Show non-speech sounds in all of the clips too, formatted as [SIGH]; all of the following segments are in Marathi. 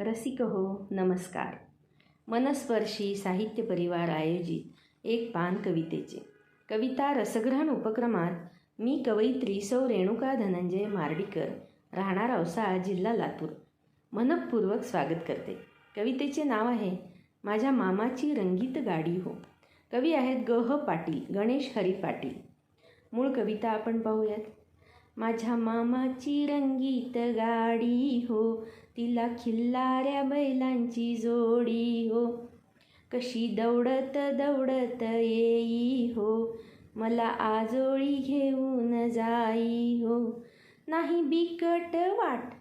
रसिक हो नमस्कार. मनस्पर्शी साहित्य परिवार आयोजित एक पान कवितेचे. कविता रसग्रहण उपक्रमात मी कवयित्री सौ रेणुका धनंजय मार्डीकर राहणार औसा जिल्हा लातूर. मनपूर्वक स्वागत करते. कवितेचे नाव आहे माझ्या मामाची रंगीत गाडी हो. कवी आहेत ग ह पाटील गणेश हरी पाटील. मूळ कविता आपण पाहूयात. माझ्या मामाची रंगीत गाडी हो. तिला खिल्लाऱ्या बैलांची जोडी हो. कशी दौडत दौडत येई हो. मला आजोळी घेऊन जाई हो. नाही बिकट वाट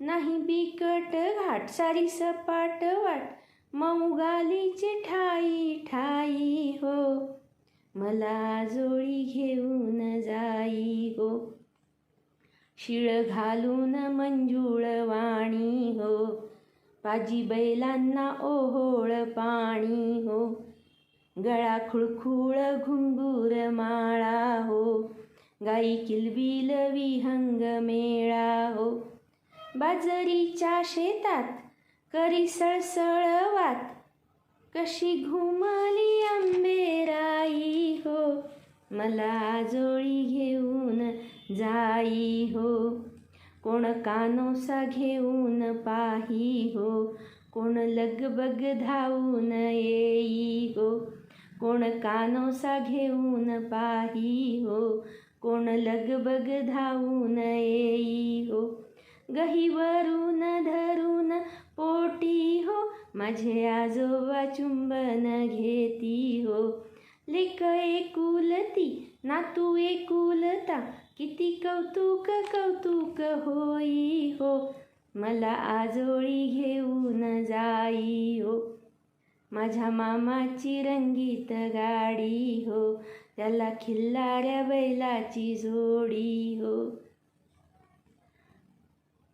नाही बिकट घाट सारी सपाट वाट मऊगालीचे ठाई ठाई हो. मला आजोळी घेऊन जाई हो. शिळ घालून मंजुळ वाणी हो. पाजी बैलांना ओहोळ पाणी हो. गळा खुळखुळ घुंगूर माळा हो. गाई किलबिल विहंग मेळा हो. बाजरीच्या शेतात करी सळसळवात कशी घुमली आंबेराई हो. मला आजोळी घेऊन जाई हो कोण कानोसा घेऊन पाही हो कोण लगबग धावून येई हो कोण कानोसा घेऊन पाही हो कोण लगबग धावून येई हो गहीवरून धरून पोटी हो माझे आजोबा चुंबन घेती हो लेक एकुलती नातू एकुलता किती कौतुक कौतुक होई हो. मला आजोळी घेऊन जाई हो. माझ्या मामाची रंगीत गाडी हो. त्याला खिल्लाऱ्या बैलाची जोडी हो.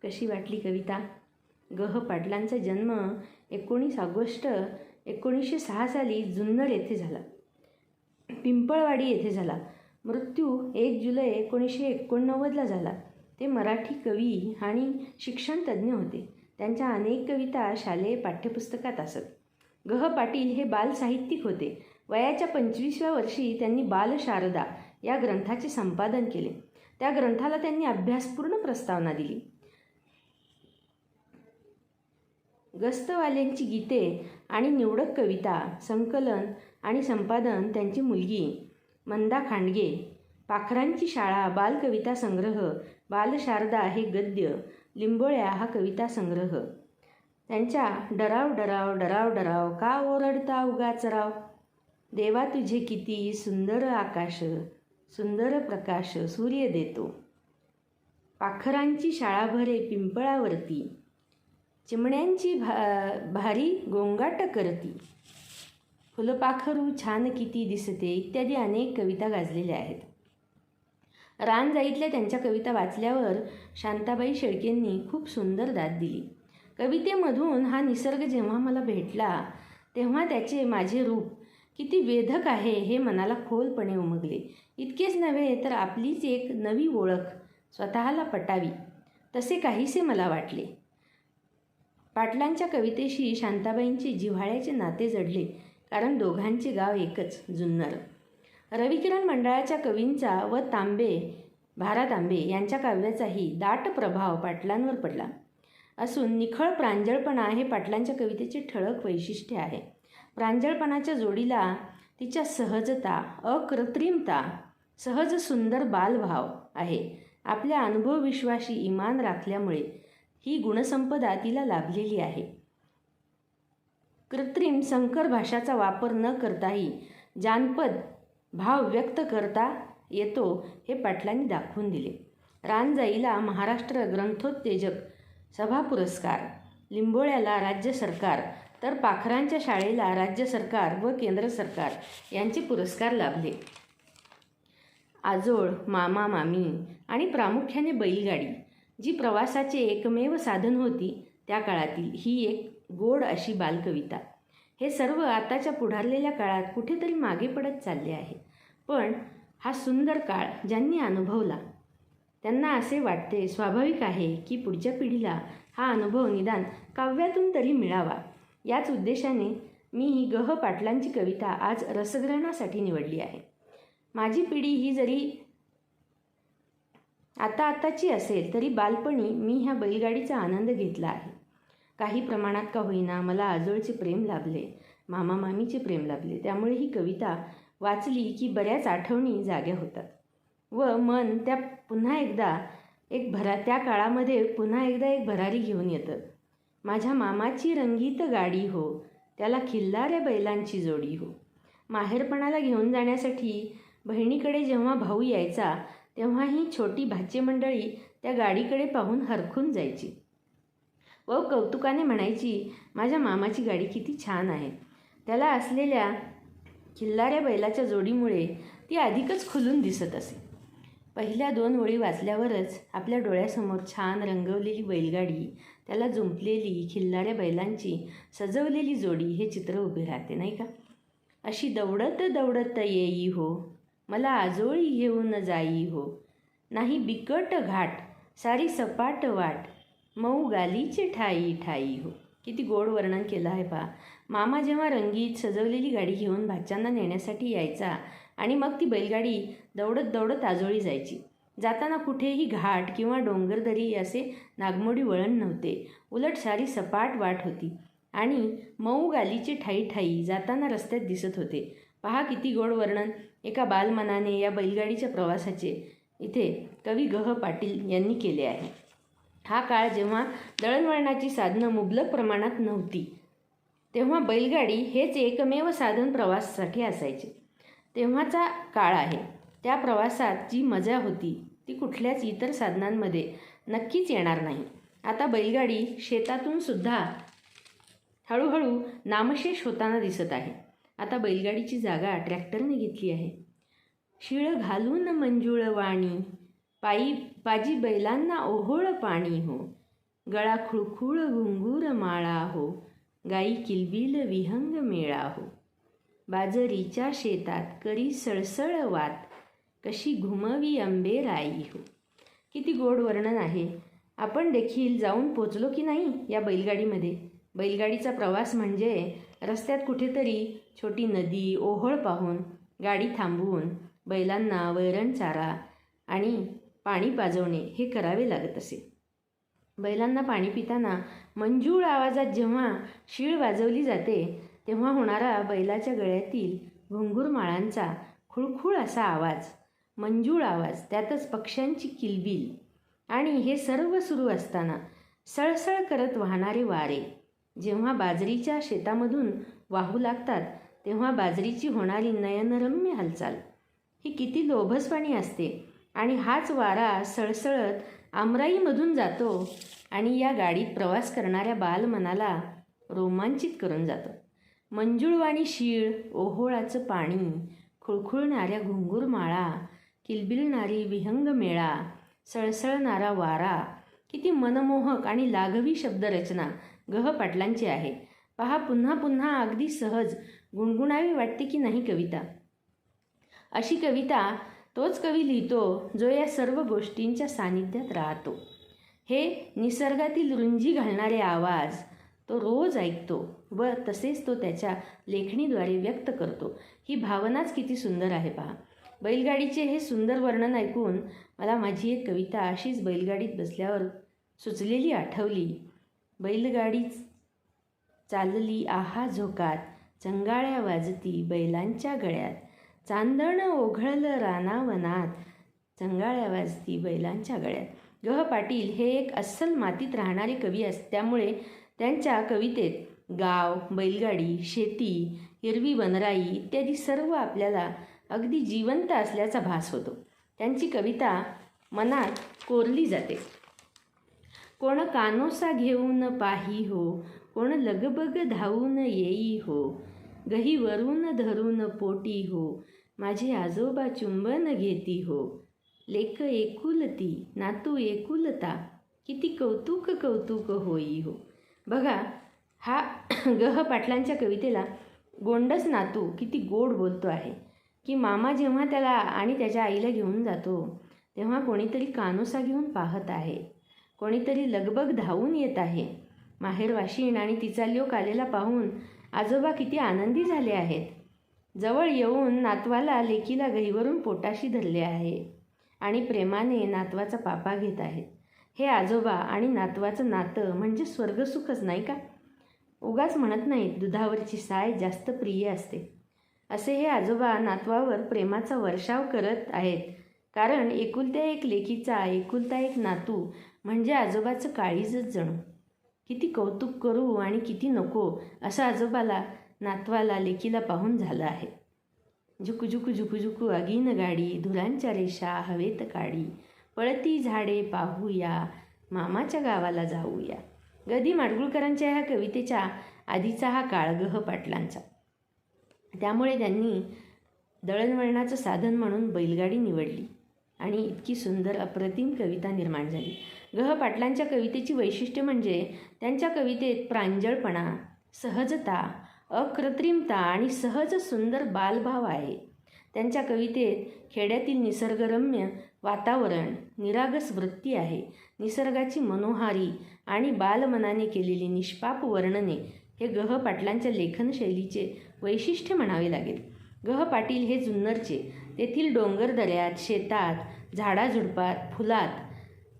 कशी वाटली कविता? गह पाटलांचा जन्म एकोणीस ऑगस्ट एकोणीसशे सहा साली जुन्नर येथे झाला. पिंपळवाडी येथे झाला. मृत्यू एक जुलै एकोणीसशे एकोणनव्वदला झाला. ते मराठी कवी आणि शिक्षणतज्ज्ञ होते. त्यांच्या अनेक कविता शालेय पाठ्यपुस्तकात असत. गह पाटील हे बालसाहित्यिक होते. वयाच्या पंचवीसव्या वर्षी त्यांनी बालशारदा या ग्रंथाचे संपादन केले. त्या ग्रंथाला त्यांनी अभ्यासपूर्ण प्रस्तावना दिली. गस्तवाल्यांची गीते आणि निवडक कविता संकलन आणि संपादन त्यांची मुलगी मंदा खांडगे पाखरांची शाळा बालकविता संग्रह बालशारदा हे गद्य लिंबोळ्या हा कविता संग्रह. त्यांच्या डराव डराव डराव डराव का ओरडता उगाच राव? देवा तुझे किती सुंदर आकाश सुंदर प्रकाश सूर्य देतो. पाखरांची शाळा भरे पिंपळावरती चिमण्यांची भा भारी गोंगाट करती. फुलपाखरू छान किती दिसते इत्यादी अनेक कविता गाजलेल्या आहेत. रानजाईतल्या त्यांच्या कविता वाचल्यावर शांताबाई शेळकेंनी खूप सुंदर दाद दिली. कवितेमधून हा निसर्ग जेव्हा मला भेटला तेव्हा त्याचे माझे रूप किती वेधक आहे हे मनाला खोलपणे उमगले. इतकेच नव्हे तर आपलीच एक नवी ओळख स्वतःला पटावी तसे काहीसे मला वाटले. पाटलांच्या कवितेशी शांताबाईंचे जिव्हाळ्याचे नाते जडले. कारण दोघांचे गाव एकच जुन्नर. रविकिरण मंडळाच्या कवींचा व तांबे भारा तांबे यांच्या काव्याचाही दाट प्रभाव पाटलांवर पडला. असून निखळ प्रांजळपणा हे पाटलांच्या कवितेचे ठळक वैशिष्ट्य आहे. प्रांजळपणाच्या जोडीला तिच्या सहजता अकृत्रिमता सहज सुंदर बालभाव आहे. आपल्या अनुभवविश्वाशी इमान राखल्यामुळे ही गुणसंपदा तिला लाभलेली आहे. कृत्रिम संकर भाषाचा वापर न करताही जानपद भाव व्यक्त करता येतो हे पाटलांनी दाखवून दिले. रानजाईला महाराष्ट्र ग्रंथोत्तेजक सभा पुरस्कार लिंबोळ्याला राज्य सरकार तर पाखरांच्या शाळेला राज्य सरकार व केंद्र सरकार यांचे पुरस्कार लाभले. आजोळ मामा मामी आणि प्रामुख्याने बैलगाडी जी प्रवासाचे एकमेव साधन होती त्या काळातील ही एक गोड अशी बालकविता. हे सर्व आताच्या पुढारलेल्या काळात कुठेतरी मागे पडत चालले आहे. पण हा सुंदर काळ ज्यांनी अनुभवला त्यांना असे वाटते स्वाभाविक आहे की पुढच्या पिढीला हा अनुभव निदान काव्यातून तरी मिळावा. याच उद्देशाने मी ही गह पाटलांची कविता आज रसग्रहणासाठी निवडली आहे. माझी पिढी ही जरी आता आताची असेल तरी बालपणी मी ह्या बैलगाडीचा आनंद घेतला आहे. काही प्रमाणात का होईना मला आजोळचे प्रेम लाभले मामा मामीचे प्रेम लाभले. त्यामुळे ही कविता वाचली की बऱ्याच आठवणी जाग्या होतात. व मन त्या पुन्हा एकदा एक भरा त्या काळामध्ये पुन्हा एकदा एक भरारी घेऊन येतं. माझ्या मामाची रंगीत गाडी हो त्याला खिल्लाऱ्या बैलांची जोडी हो. माहेरपणाला घेऊन जाण्यासाठी बहिणीकडे जेव्हा भाऊ यायचा तेव्हा ही छोटी भाची मंडळी त्या गाडीकडे पाहून हरखून जायची. व कौतुकाने म्हणायची माझ्या मामाची गाडी किती छान आहे. त्याला असलेल्या खिल्लाऱ्या बैलाच्या जोडीमुळे ती अधिकच खुलून दिसत असे. पहिल्या दोन ओळी वाचल्यावरच आपल्या डोळ्यासमोर छान रंगवलेली बैलगाडी त्याला जुंपलेली खिल्लाऱ्या बैलांची सजवलेली जोडी हे चित्र उभे राहते नाही का? अशी दौडत दौडत येई हो मला आजोळी घेऊन जाई हो. नाही बिकट घाट सारी सपाट वाट मऊ गालीचे ठाई ठाई हो. किती गोड वर्णन केलं आहे पहा. मामा जेव्हा रंगीत सजवलेली गाडी घेऊन भाच्यांना नेण्यासाठी यायचा आणि मग ती बैलगाडी दौडत दौडत आजोळी जायची. जाताना कुठेही घाट किंवा डोंगरदरी असे नागमोडी वळण नव्हते. उलट सारी सपाट वाट होती. आणि मऊ गालीचे ठाई ठाई जाताना रस्त्यात दिसत होते. पहा किती गोड वर्णन. एका बालमनाने या बैलगाडीच्या प्रवासाचे इथे कवी गह पाटील यांनी केले आहे. हा काळ जेव्हा दळणवळणाची साधनं मुबलक प्रमाणात नव्हती तेव्हा बैलगाडी हेच एकमेव साधन प्रवासासाठी असायचे. तेव्हाचा काळ आहे. त्या प्रवासात जी मजा होती ती कुठल्याच इतर साधनांमध्ये नक्कीच येणार नाही. आता बैलगाडी शेतातून सुद्धा हळूहळू नामशेष होताना दिसत आहे. आता बैलगाडीची जागा ट्रॅक्टरने घेतली आहे. शिळ घालून मंजुळ वाणी पायी पाजी बैलांना ओहोळ पाणी हो. गळा खुळखुळ घुंगूर माळा हो. गाई किलबिल विहंग मेळा हो. बाजरीच्या शेतात करी सळसळ वात. कशी घुमवी अंबे राई हो. किती गोड वर्णन आहे. आपण देखील जाऊन पोचलो की नाही या बैलगाडीमध्ये? बैलगाडीचा प्रवास म्हणजे रस्त्यात कुठेतरी छोटी नदी ओहोळ पाहून गाडी थांबवून बैलांना वैरण चारा आणि पाणी पाजवणे हे करावे लागत असे. बैलांना पाणी पिताना मंजूळ आवाजात जेव्हा शीळ वाजवली जाते तेव्हा होणारा बैलाच्या गळ्यातील घुंगूरमाळांचा खुळखुळ असा आवाज मंजूळ आवाज त्यातच पक्ष्यांची किलबिल आणि हे सर्व सुरू असताना सळसळ करत वाहणारे वारे. जेव्हा बाजरीच्या शेतामधून वाहू लागतात तेव्हा बाजरीची होणारी नयनरम्य हालचाल. ही किती लोभसवाणी असते. आणि हाच वारा सळसळत आमराईमधून जातो आणि या गाडीत प्रवास करणाऱ्या बालमनाला रोमांचित करून जातो. मंजुळवाणी शीळ ओहोळाचं पाणी खुळखुळणाऱ्या घुंगूर माळा किलबिलणारी विहंग मेळा सळसळणारा वारा किती मनमोहक आणि लाघवी शब्दरचना गह पाटलांची आहे. पहा पुन्हा पुन्हा अगदी सहज गुणगुणावी वाटते की नाही कविता? अशी कविता तोच कवी लिहितो जो या सर्व गोष्टींच्या सानिध्यात राहतो. हे निसर्गातील रुंजी घालणारे आवाज तो रोज ऐकतो व तसेच तो त्याच्या लेखणीद्वारे व्यक्त करतो. ही भावनाच किती सुंदर आहे पहा. बैलगाडीचे हे सुंदर वर्णन ऐकून मला माझी एक कविता अशीच बैलगाडीत बसल्यावर सुचलेली आठवली. बैलगाडी चालली आहा झोकात चंगाळ्या वाजती बैलांच्या गळ्यात. चांदण ओघळलं रानावनात चंगाळ्या वाजती बैलांच्या गळ्यात. गह पाटील हे एक अस्सल मातीत राहणारे कवी अस त्यामुळे त्यांच्या कवितेत गाव बैलगाडी शेती हिरवी वनराई इत्यादी सर्व आपल्याला अगदी जिवंत असल्याचा भास होतो. त्यांची कविता मनात कोरली जाते. कोण कानोसा घेऊन पाही हो कोण लगबग धावून येई हो गही वरून धरून पोटी हो माझे आजोबा चुंबन घेती हो. लेख एकुलती नातू एकुलता किती कौतुक कौतुक होई हो. बघा हा [CLEARS THROAT] गह पाटलांच्या कवितेला गोंडस नातू किती गोड बोलतो आहे की मामा जेव्हा त्याला आणि त्याच्या आईला घेऊन जातो तेव्हा कोणीतरी कानोसा घेऊन पाहत आहे कोणीतरी लगबग धावून येत आहे. माहेरवाशीण आणि तिचा लोक आलेला पाहून आजोबा किती आनंदी झाले आहेत. जवळ येऊन नातवाला लेकीला गहीवरून पोटाशी धरले आहे आणि प्रेमाने नातवाचा पापा घेत आहेत. हे आजोबा आणि नातवाचं नातं म्हणजे स्वर्गसुखच नाही का? उगाच म्हणत नाहीत दुधावरची साय जास्त प्रिय असते. असे हे आजोबा नातवावर प्रेमाचा वर्षाव करत आहेत. कारण एकुलत्या एक लेकीचा एकुलता एक नातू म्हणजे आजोबाचं काळीजच जणू. किती कौतुक करू आणि किती नको असं आजोबाला नातवाला लेकीला पाहून झालं आहे. झुकू झुकू झुकू झुकू अगीन गाडी धुरांच्या रेषा हवेत काढी पळती झाडे पाहूया मामाच्या गावाला जाऊया. गदी माडगुळकरांच्या ह्या कवितेच्या आधीचा हा काळगह पाटलांचा. त्यामुळे त्यांनी दळणवळणाचं साधन म्हणून बैलगाडी निवडली. आणि इतकी सुंदर अप्रतिम कविता निर्माण झाली. गह पाटलांच्या कवितेची वैशिष्ट्य म्हणजे त्यांच्या कवितेत प्रांजळपणा सहजता अकृत्रिमता आणि सहज सुंदर बालभाव आहे. त्यांच्या कवितेत खेड्यातील निसर्गरम्य वातावरण निरागस वृत्ती आहे. निसर्गाची मनोहारी आणि बालमनाने केलेली निष्पाप वर्णने हे गह पाटलांच्या लेखनशैलीचे वैशिष्ट्य म्हणावे लागेल. गह पाटील हे जुन्नरचे तेथील डोंगरदऱ्यात शेतात झाडाझुडपात फुलात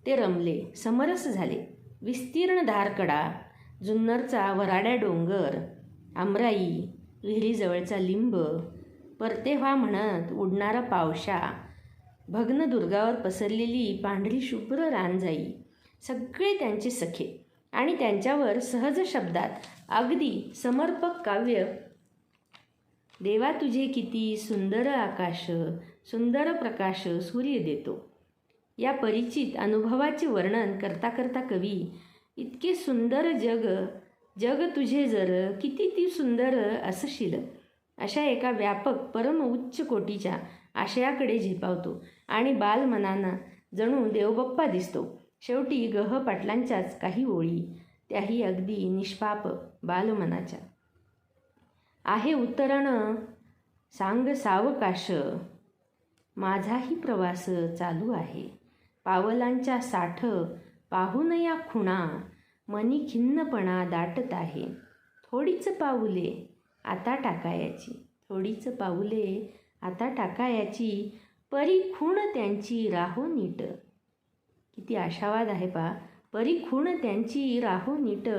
ते रमले समरस झाले. विस्तीर्ण धारकडा जुन्नरचा वराड्या डोंगर आमराई विहिरीजवळचा लिंब परतेव्हा म्हणत उडणारा पावशा भग्न दुर्गावर पसरलेली पांढरी शुभ्र रानजाई सगळे त्यांचे सखे आणि त्यांच्यावर सहज शब्दात अगदी समर्पक काव्य देवा तुझे किती सुंदर आकाश सुंदर प्रकाश सूर्य देतो. या परिचित अनुभवाचे वर्णन करता करता कवी इतके सुंदर जग जग तुझे जर किती ती सुंदर असशील. अशा एका व्यापक परम उच्च कोटीच्या आशयाकडे झेपावतो आणि बालमनांना जणू देवबप्पा दिसतो. शेवटी गह पाटलांच्याच काही ओळी त्याही अगदी निष्पाप बालमनाच्या. आहे उतरण सांग सावकाश. माझाही प्रवास चालू आहे. पावलांच्या साठ पाहून या खुणा. मनी खिन्नपणा दाटत आहे. थोडीच पाऊले आता टाकायाची. थोडीच पाऊले आता टाकायाची. परी खूण त्यांची राहो नीट. किती आशावाद आहे पा. परी खूण त्यांची राहो नीट.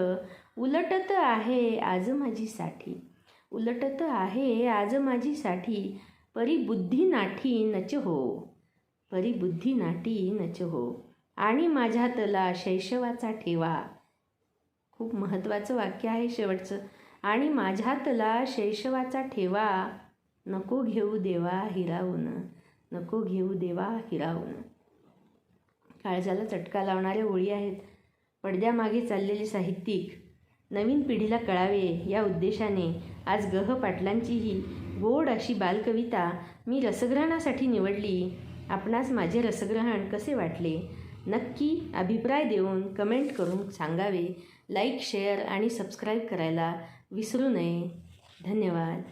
उलटत आहे आज माझी साठी. उलटत आहे आज माझीसाठी परी बुद्धी नाठी नच हो परी बुद्धी नाटी नच हो आणि माझ्यातला शैशवाचा ठेवा. खूप महत्त्वाचं वाक्य आहे शेवटचं. आणि माझ्यातला शैशवाचा ठेवा. नको घेऊ देवा हिरावून. नको घेऊ देवा हिरावून. काळजाला चटका लावणाऱ्या ओळी आहेत. पडद्यामागे चाललेले साहित्यिक. नवीन पिढीला कळावे या उद्देशाने. आज गह पाटलांची ही गोड अशी बालकविता मी रसग्रहणासाठी निवडली. आपणास माझे रसग्रहण कसे वाटले? नक्की अभिप्राय देऊन कमेंट करून सांगावे. लाईक शेअर आणि सबस्क्राईब करायला विसरू नये. धन्यवाद.